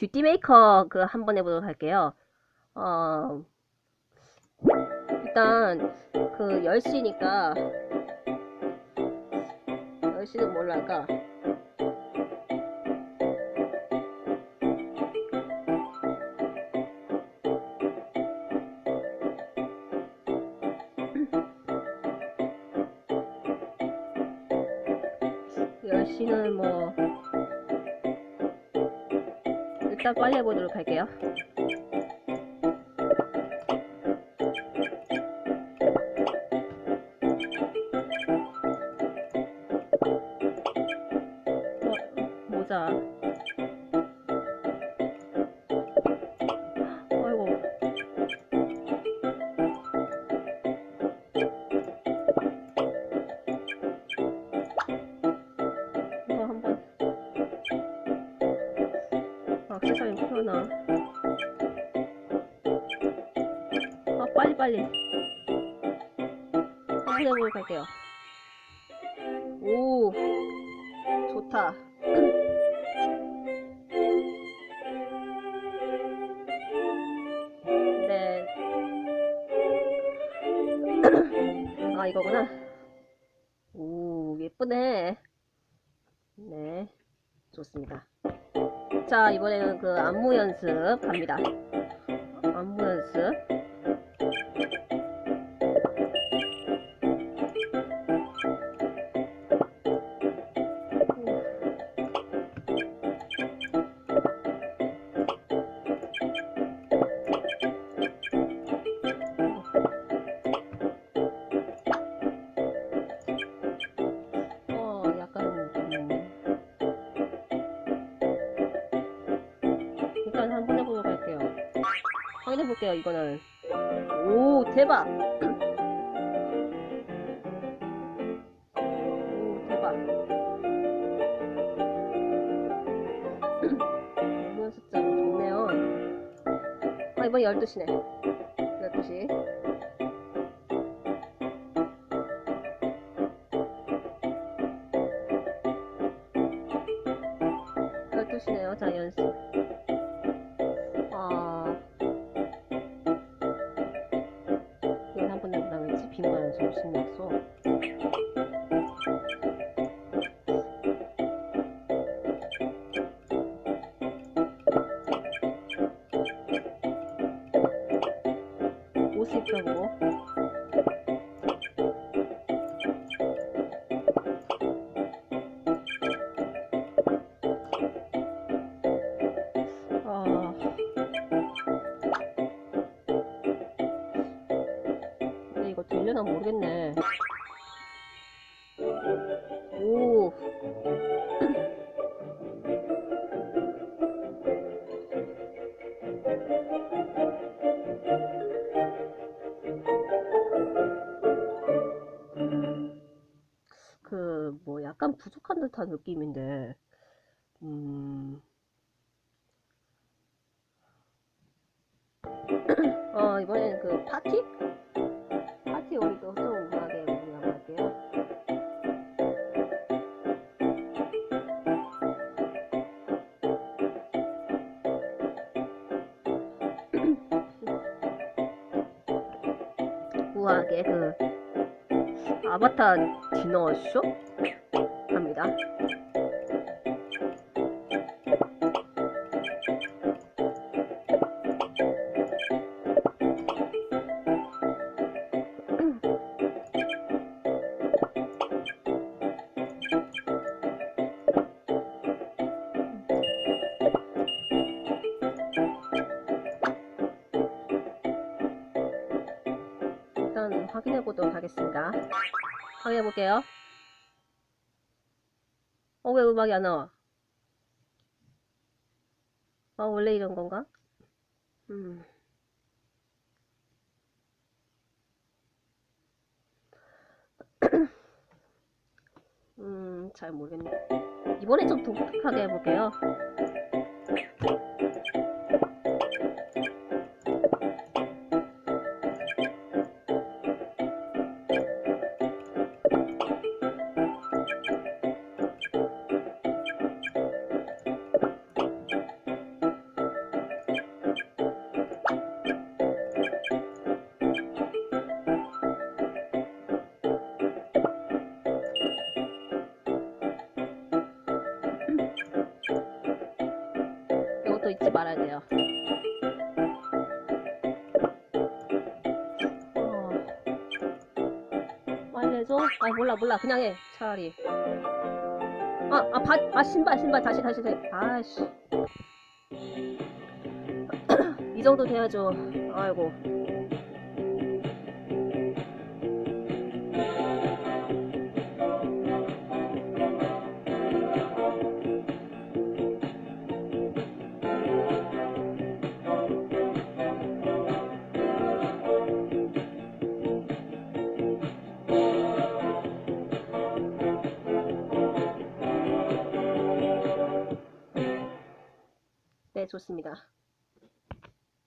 뷰티 메이커 그 한번 해보도록 할게요. 어, 일단 그 10시니까 10시는 뭘로 할까? 열시는 뭐 일단 빨리 해보도록 할게요. 풀어놔. 아, 빨리, 빨리. 한번 해보도록 할게요. 오, 좋다. 네. 아, 이거구나. 오, 예쁘네. 네, 좋습니다. 자, 이번에는 그 안무 연습 갑니다. 안무 연습. 확인해 볼게요, 이거는. 오, 대박! 오, 대박. 이번 숫자 좋네요. 아, 이번 12시네. 12시. 열두 시네요. 자, 연습. 입혀보고. 아. 근데 이거 되려나 모르겠네. 약간 부족한 듯한 느낌인데, 음, 어, 이번에는 그 파티? 파티 우리도 좀 음악에 운영할게요. 우아하게 그 아바타 디너쇼 일단 확인해 보도록 하겠습니다. 확인해 볼게요. 어, 왜 음악이 안 나와? 아, 원래 이런 건가? 음. 음, 잘 모르겠네. 이번에 좀 독특하게 해볼게요. 거 잊지 말아야 돼요. 어. 빨리 해줘. 아, 몰라, 몰라. 그냥 해. 차라리. 아, 아, 바, 아, 신발, 신발. 다시, 다시, 다시. 아이씨. 이 정도 돼야죠. 아이고. 좋습니다.